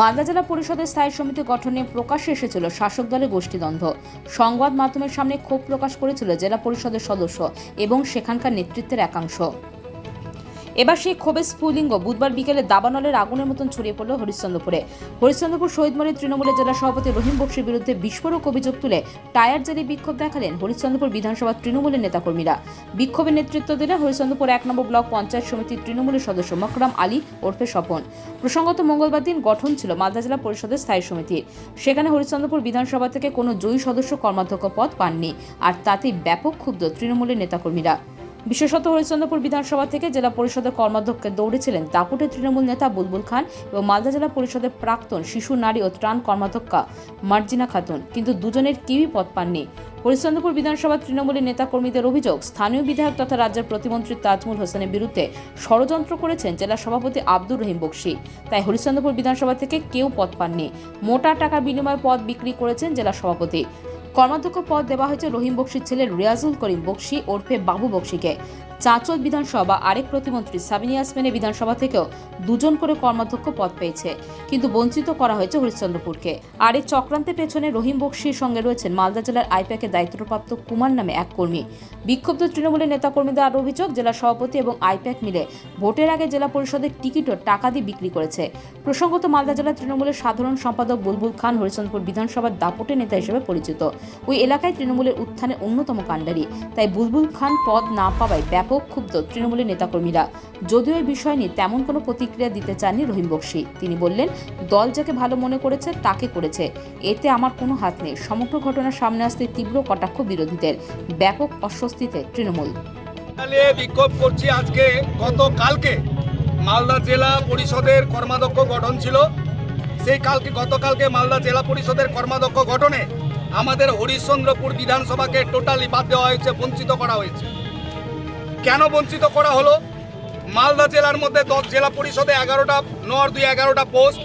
মালদা জেলা পরিষদের স্থায়ী সমিতি গঠনে প্রকাশ্যে এসেছিল শাসক দলের গোষ্ঠীদ্বন্দ্ব। সংবাদ মাধ্যমের সামনে ক্ষোভ প্রকাশ করেছিল জেলা পরিষদের সদস্য এবং সেখানকার নেতৃত্বের একাংশ। এবার সেই ক্ষোভের স্ফুলিঙ্গ বুধবার বিকেলে দাবানলের আগুনের মতন ছড়িয়ে পড়ল হরিশ্চন্দ্রপুরে। হরিশ্চন্দ্রপুর শহীদ মনে তৃণমূলের জেলা সভাপতি রহিম বক্সির বিরুদ্ধে বিস্ফোরক অভিযোগ তুলে টায়ার জ্বালিয়ে বিক্ষোভ দেখালেন হরিশ্চন্দ্রপুর বিধানসভার তৃণমূলের নেতাকর্মীরা। বিক্ষোভের নেতৃত্ব দিলেন হরিশ্চন্দ্রপুর এক নম্বর ব্লক পঞ্চায়েত সমিতির তৃণমূলের সদস্য মকরাম আলী ওরফে স্বপন। প্রসঙ্গত মঙ্গলবার দিন গঠন ছিল মালদা জেলা পরিষদের স্থায়ী সমিতির। সেখানে হরিশ্চন্দ্রপুর বিধানসভা থেকে কোনো জয়ী সদস্য কর্মাধ্যক্ষ পদ পাননি। আর তাতেই ব্যাপক ক্ষুব্ধ তৃণমূলের নেতাকর্মীরা। বিশেষত হরিশ্চন্দ্রপুর বিধানসভা থেকে জেলা পরিষদের কর্মাধ্যক্ষে দৌড়েছিলেন দাপুটের তৃণমূল নেতা বুলবুল খান এবং মালদা জেলা পরিষদের প্রাক্তন শিশু, নারী ও ত্রাণ কর্মাধ্যক্ষা মার্জিনা খাতুন। কিন্তু দুজনের কেউই পদ পাননি। হরিশ্চন্দ্রপুর বিধানসভার তৃণমূলের নেতাকর্মীদের অভিযোগ, স্থানীয় বিধায়ক তথা রাজ্যের প্রতিমন্ত্রী তাজমুল হোসেনের বিরুদ্ধে ষড়যন্ত্র করেছেন জেলা সভাপতি আব্দুর রহিম বক্সি। তাই হরিশ্চন্দ্রপুর বিধানসভা থেকে কেউ পদ পাননি। মোটা টাকার বিনিময়ে পদ বিক্রি করেছেন জেলা সভাপতি। কর্মাধ্যক্ষ পদ দেওয়া হয়েছে রহিম বক্সির ছেলে রিয়াজুল করিম বক্সি ওরফে বাবু বক্সিকে। চাঁচল বিধানসভা আরেক প্রতিমন্ত্রী সাবিনী ইয়াসমিনের বিধানসভা থেকেও দুজন করে কর্মাধ্যক্ষ পদ পেয়েছে, কিন্তু বঞ্চিত করা হয়েছে হরিশ্চন্দ্রপুরকে। আর এই চক্রান্তের পেছনে রহিম বক্সির সঙ্গে রয়েছেন মালদা জেলার আইপ্যাকের দায়িত্বপ্রাপ্ত কুমার নামে এক কর্মী। বিক্ষুব্ধ তৃণমূলের নেতাকর্মীদের আরও অভিযোগ, জেলা সভাপতি এবং আইপ্যাক মিলে ভোটের আগে জেলা পরিষদের টিকিটও টাকা দিয়ে বিক্রি করেছে। প্রসঙ্গত মালদা জেলা তৃণমূলের সাধারণ সম্পাদক বুলবুল খান হরিচন্দ্রপুর বিধানসভার দাপটে নেতা হিসেবে পরিচিত। ওই এলাকায় তৃণমূলের উত্থানের অন্যতম কাণ্ডারি। তাই বুলবুল খান পদ না পাওয়ায় ব্যাপক ক্ষুব্ধ তৃণমূলের নেতাকর্মীরা। যদিও এই বিষয় নিয়ে তেমন কোনো প্রতিক্রিয়া দিতে চাননি রহিম বক্সি। তিনি বললেন, দল যাকে ভালো মনে করেছে, তাকে করেছে। এতে আমার কোনো হাত নেই। সমগ্র ঘটনা সামনে আসতে তীব্র কটাক্ষ বিরোধীদের। ব্যাপক অস্বস্তিতে তৃণমূল। বিক্ষোভ করছি আজকে, গতকালকে। মালদা জেলা পরিষদের কর্মাধ্যক্ষ গঠন ছিল। সেই কালকে, গতকালকে মালদা জেলা পরিষদের কর্মাধ্যক্ষ গঠনে আমাদের হরিশ্চন্দ্রপুর বিধানসভাকে টোটালি বাদ দেওয়া হয়েছে, বঞ্চিত করা হয়েছে। কেন বঞ্চিত করা হলো? মালদা জেলার মধ্যে দশ জেলা পরিষদে এগারোটা নর দুই এগারোটা পোস্ট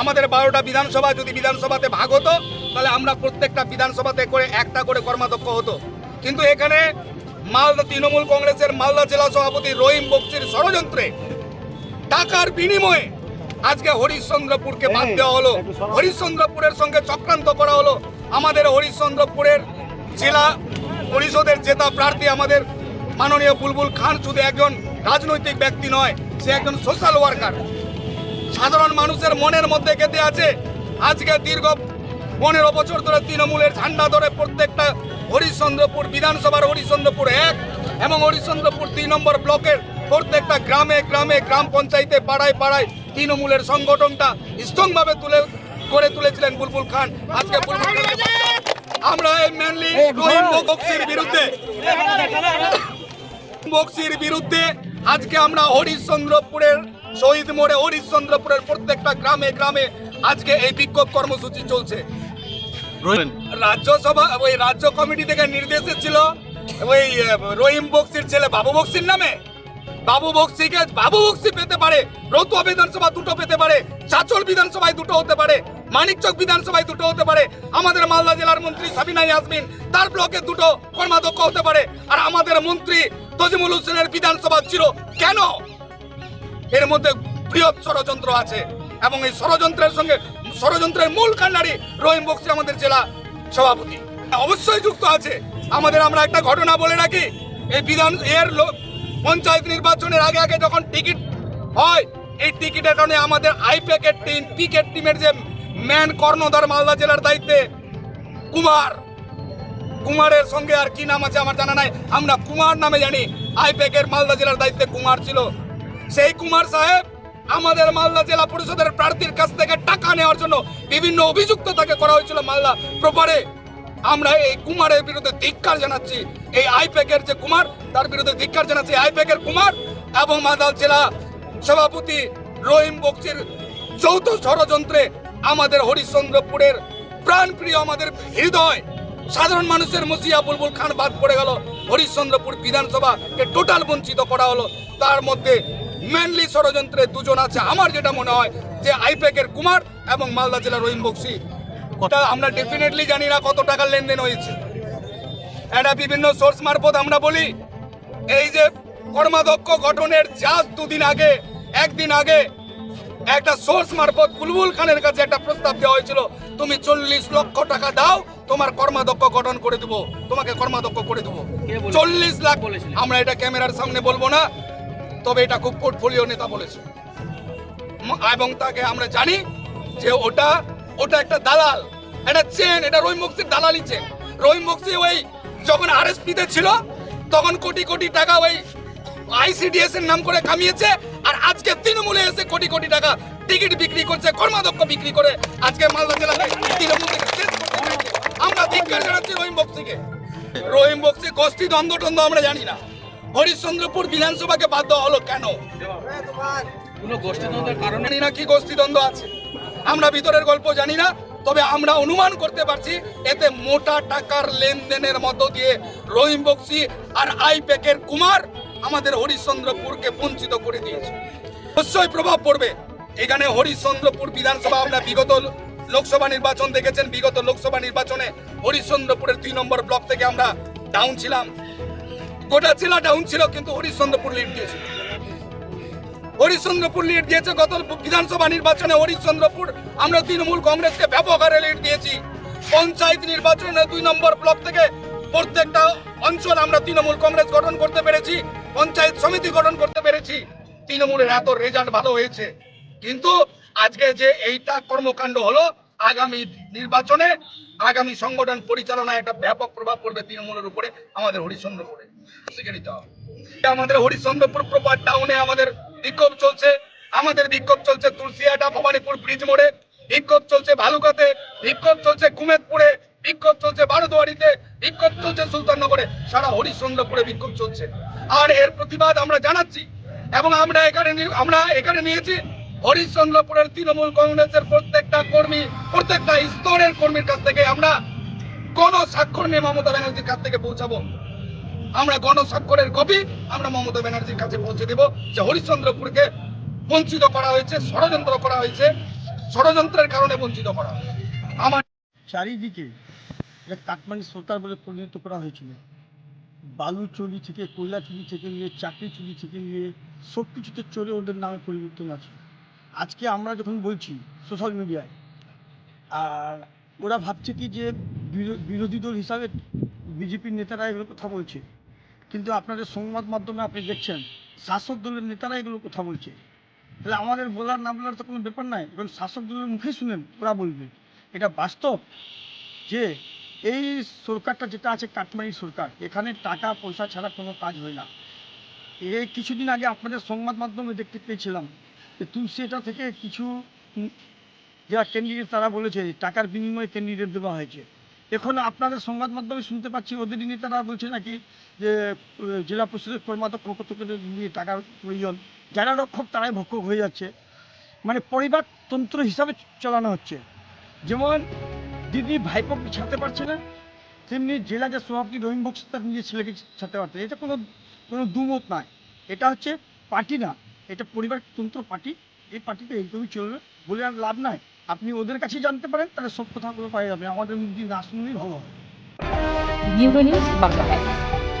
আমাদের বারোটা বিধানসভা যদি বিধানসভাতে ভাগ হতো তাহলে আমরা প্রত্যেকটা বিধানসভাতে করে একটা করে কর্মাধ্যক্ষ হতো। কিন্তু এখানে মালদা তৃণমূল কংগ্রেসের মালদা জেলা সভাপতি রহিম বক্সির ষড়যন্ত্রে টাকার বিনিময়ে আজকে হরিশ্চন্দ্রপুরকে বাদ দেওয়া হলো। হরিশ্চন্দ্রপুরের সঙ্গে চক্রান্ত করা হলো। আমাদের হরিশ্চন্দ্রপুরের জেলা পরিষদের জেতা প্রার্থী আমাদের মাননীয় বুলবুল খান শুধু একজন রাজনৈতিক ব্যক্তি নয় সে একজন সোশ্যাল ওয়ার্কার সাধারণ মানুষের মনের মধ্যে গেঁথে আছে আজকে দীর্ঘ পনেরো বছর ধরে তৃণমূলের ঝান্ডা ধরে প্রত্যেকটা হরিশ্চন্দ্রপুর বিধানসভার হরিশ্চন্দ্রপুর এক এবং হরিশ্চন্দ্রপুর তিন নম্বর ব্লকের প্রত্যেকটা গ্রামে গ্রামে গ্রাম পঞ্চায়েতে পাড়ায় পাড়ায় তৃণমূলের সংগঠনটা স্ট্রংভাবে তুলে করে তুলেছিলেন বুলবুল খান। আজকে বুলবুল আমরা এই মেনলি রহিম বিরুদ্ধে বক্সির বিরুদ্ধে আজকে আমরা হরিশ্চন্দ্রপুরের শহীদ মোড়ে হরিশ্চন্দ্রপুরের প্রত্যেকটা গ্রামে গ্রামে আজকে এই বিক্ষোভ কর্মসূচি চলছে। রাজ্যসভা ওই রাজ্য কমিটি থেকে নির্দেশ ছিল ওই রহিম বক্সির ছেলে বাবু বক্সির নামে? বাবু বক্সিকে বাবু বক্সি পেতে পারে। রতুয়া বিধানসভা দুটো পেতে পারে, চাচল বিধানসভায় দুটো হতে পারে, মানিকচক বিধানসভায় দুটো হতে পারে, আমাদের মালদা জেলার মন্ত্রী সাবিনা ইয়াসমিন তার ব্লকে দুটো কর্মাধ্যক্ষ হতে পারে। আর আমাদের মন্ত্রী তজিমুল হোসেনের বিধানসভা ছিল কেন? এর মধ্যে বৃহৎ ষড়যন্ত্র আছে এবং এই ষড়যন্ত্রের সঙ্গে ষড়যন্ত্রের মূল কান্ডারি রহিম বক্সি আমাদের জেলা সভাপতি। অবশ্যই যুক্ত আছে। আমাদের আমরা একটা ঘটনা বলে রাখি। এই বিধান, এর পঞ্চায়েত নির্বাচনের আগে আগে যখন টিকিট হয়, এই টিকিটের কারণে আমাদের আইপ্যাকের টিম পিকেট টিমের যে ম্যান কর্ণধার মালদা জেলার দায়িত্বে কুমার। কুমারের সঙ্গে আর কি নাম আছে আমার জানা নাই। আমরা কুমার নামে জানি। আইপ্যাকের মালদা জেলার দায়িত্বে কুমার ছিল। সেই কুমার সাহেব আমাদের মালদা জেলা পরিষদের প্রার্থীর কাছ থেকে টাকা নেওয়ার জন্য বিভিন্ন অভিযুক্ত তাকে করা হয়েছিল মালদা প্রপারে। আমরা এই কুমারের বিরুদ্ধে ধিক্কার জানাচ্ছি। এই আইপ্যাকের যে কুমার, তার বিরুদ্ধে ধিক্কার জানাচ্ছি আইপ্যাকের কুমার এবং মালদা জেলা সভাপতি রহিম বক্সির যৌথ ষড়যন্ত্রে আমাদের হরিশ্চন্দ্রপুরের প্রাণপ্রিয় আমাদের হৃদয়, সাধারণ মানুষের মসিয়া বুলবুল খান বাদ পড়ে গেল। হরিশ্চন্দ্রপুর বিধানসভাকে টোটাল বঞ্চিত করা হলো। তার মধ্যে মেনলি ষড়যন্ত্রে দুজন আছে। আমার যেটা মনে হয় যে আইপ্যাকের কুমার এবং মালদা জেলার রহিম বক্সি আমরা ডেফিনেটলি জানি না কত টাকার লেনদেন হয়েছে। এটা বিভিন্ন সোর্স মারফত আমরা বলি এই যে কর্মাধ্যক্ষ গঠনের জাস্ট দুদিন আগে একদিন আগে একটা সোর্স মারফত বুলবুল খানের কাছে একটা প্রস্তাব দেওয়া হয়েছিল তুমি চল্লিশ লক্ষ টাকা দাও তোমার কর্মাধ্যক্ষ গঠন করে দেবো তোমাকে কর্মাধ্যক্ষ করে দেবো। চল্লিশ লাখ? আমরা এটা ক্যামেরার সামনে বলব না তবে এটা খুব পোর্টফোলিও নেতা বলেছে। এবং তাকে আমরা জানি যে ওটা ওটা একটা দালাল এটা চেন এটা রহিম বক্সির দালালি চেন রহিম বক্সি ওই যখন আরএসপি তে ছিল তখন কোটি কোটি টাকা ওই আইসিডিএস এর নাম করে কামিয়েছে আর আজকে তৃণমূলে এসে কোটি কোটি টাকা টিকিট বিক্রি করছে কর্মাধ্যক্ষ বিক্রি করে আজকে মালদা জেলাতে তৃণমূল। আমরা ধিক্কার জানাচ্ছি রহিম বক্সিকে রহিম বক্সি গোষ্ঠী দ্বন্দ্ব টন্দ্ব আমরা জানি না। হরিশ্চন্দ্রপুর বিধানসভাকে বাদ দেওয়া হলো কেন? কোনো গোষ্ঠীদ্বন্দ্বের কারণে জানি না কি গোষ্ঠীদ্বন্দ্ব আছে। আমরা ভিতরের গল্প জানি না, তবে আমরা অনুমান করতে পারছি, এতে মোটা টাকার লেনদেনের মধ্য দিয়ে রহিম বক্সি আর আইপ্যাকের কুমার আমাদের হরিশ্চন্দ্রপুরকে বঞ্চিত করে দিয়েছে। অবশ্যই প্রভাব পড়বে। এখানে হরিশ্চন্দ্রপুর বিধানসভা আমরা বিগত লোকসভা নির্বাচন দেখেছেন, বিগত লোকসভা নির্বাচনে হরিশ্চন্দ্রপুরের দুই নম্বর ব্লক থেকে আমরা ডাউন ছিলাম। গোটা জেলা ডাউন ছিল, কিন্তু হরিশ্চন্দ্রপুর লিড দিয়েছিল হরিশ্চন্দ্রপুর লিড দিয়েছে, গত বিধানসভা নির্বাচনে হরিশ্চন্দ্রপুর, আমরা তৃণমূল কংগ্রেসকে ব্যাপক হারে লিড দিয়েছি। পঞ্চায়েত নির্বাচনে দুই নম্বর ব্লক থেকে প্রত্যেকটা অঞ্চল আমরা তৃণমূল কংগ্রেস গঠন করতে পেরেছি, পঞ্চায়েত সমিতি গঠন করতে পেরেছি। তৃণমূলের এত রেজাল্ট ভালো হয়েছে। কিন্তু আজকে যে এইটা কর্মকাণ্ড হলো, আগামী নির্বাচনে আগামী সংগঠন পরিচালনায় একটা ব্যাপক প্রভাব পড়বে তৃণমূলের উপরে, আমাদের হরিশ্চন্দ্রপুরে। আমাদের হরিশ্চন্দ্রপুর প্রপার টাউনে আমাদের বিক্ষোভ চলছে। আমাদের বিক্ষোভ চলছে তুলসিয়াটা ভবানীপুর ব্রিজ মোড়ে। বিক্ষোভ চলছে ভালুকাতে। বিক্ষোভ চলছে কুমেদপুরে। বিক্ষোভ চলছে বারোদুয়ারিতে। বিক্ষোভ চলছে সুলতাননগরে। সারা হরিশ্চন্দ্রপুরে বিক্ষোভ চলছে। আর এর প্রতিবাদ আমরা জানাচ্ছি এবং আমরা এখানে আমরা এখানে নিয়েছি হরিশ্চন্দ্রপুরের তৃণমূল কংগ্রেসের প্রত্যেকটা কর্মী, প্রত্যেকটা স্তরের কর্মীর কাছ থেকে আমরা কোন স্বাক্ষর নিয়ে মমতা ব্যানার্জির কাছ থেকে পৌঁছাবো। আমরা গণস্বাক্ষরের কপি আমরা মমতা ব্যানার্জির কাছে পৌঁছে দেব, যে হরিশ্চন্দ্রপুরকে বঞ্চিত করা হয়েছে, ষড়যন্ত্র করা হয়েছে, ষড়যন্ত্রের কারণে বঞ্চিত করা আমার চারিদিকে এটা কাটমানি বলে পরিণত করা হয়েছিল। বালু চুরি থেকে, কয়লা চুরি থেকে নিয়ে, চাকরি চুরি থেকে নিয়ে সব কিছুতে চলে ওদের নামে পরিবর্তন আছে। আজকে আমরা যখন বলছি সোশ্যাল মিডিয়ায় আর ওরা ভাবছে কি যে বিরো- বিরোধী দল হিসাবে বিজেপির নেতারা এগুলো কথা বলছে। কিন্তু আপনাদের সংবাদ মাধ্যমে আপনি দেখছেন, শাসক দলের নেতারা এগুলো কথা বলছে। তাহলে আমাদের বলার, না বলার তো কোনো ব্যাপার নাই এখন শাসক দলের মুখে শুনেন, ওরা বলবে। এটা বাস্তব যে এই সরকারটা যেটা আছে কাটমানি সরকার, এখানে টাকা, পয়সা ছাড়া কোনো কাজ হয় না। এই কিছুদিন আগে আপনাদের সংবাদ মাধ্যমে দেখতে পেয়েছিলাম যে তুলসিটা থেকে কিছু যারা ক্যান্ডিডেট তারা বলেছে টাকার বিনিময়ে ক্যান্ডিডেট দেওয়া হয়েছে। এখন আপনাদের সংবাদ মাধ্যমে শুনতে পাচ্ছি ওদের নেতারা বলছে নাকি যে জেলা পরিষদের কর্মাধ্যক্ষ কর্মকর্তাদের নিয়ে টাকার প্রয়োজন। যারা রক্ষক, তারাই ভক্ষক হয়ে যাচ্ছে। মানে পরিবারতন্ত্র হিসাবে চালানো হচ্ছে। যেমন দিদি ভাইপোকে ছাড়তে পারছে না, তেমনি জেলা যে সভাপতি রহিম বক্স তার নিজের ছেলেকে ছাড়তে পারছে এটা কোনো কোনো দুমত নয়। এটা হচ্ছে পার্টি না। এটা পরিবারতন্ত্র পার্টি। এই পার্টিতে এইভাবেই চলবে বলে আর লাভ নাই। আপনি ওদের কাছে জানতে পারেন, তাহলে সব কথাগুলো পাওয়া যাবে। আমাদের দিয়ে না শুনলেই ভালো নিউজ বাংলা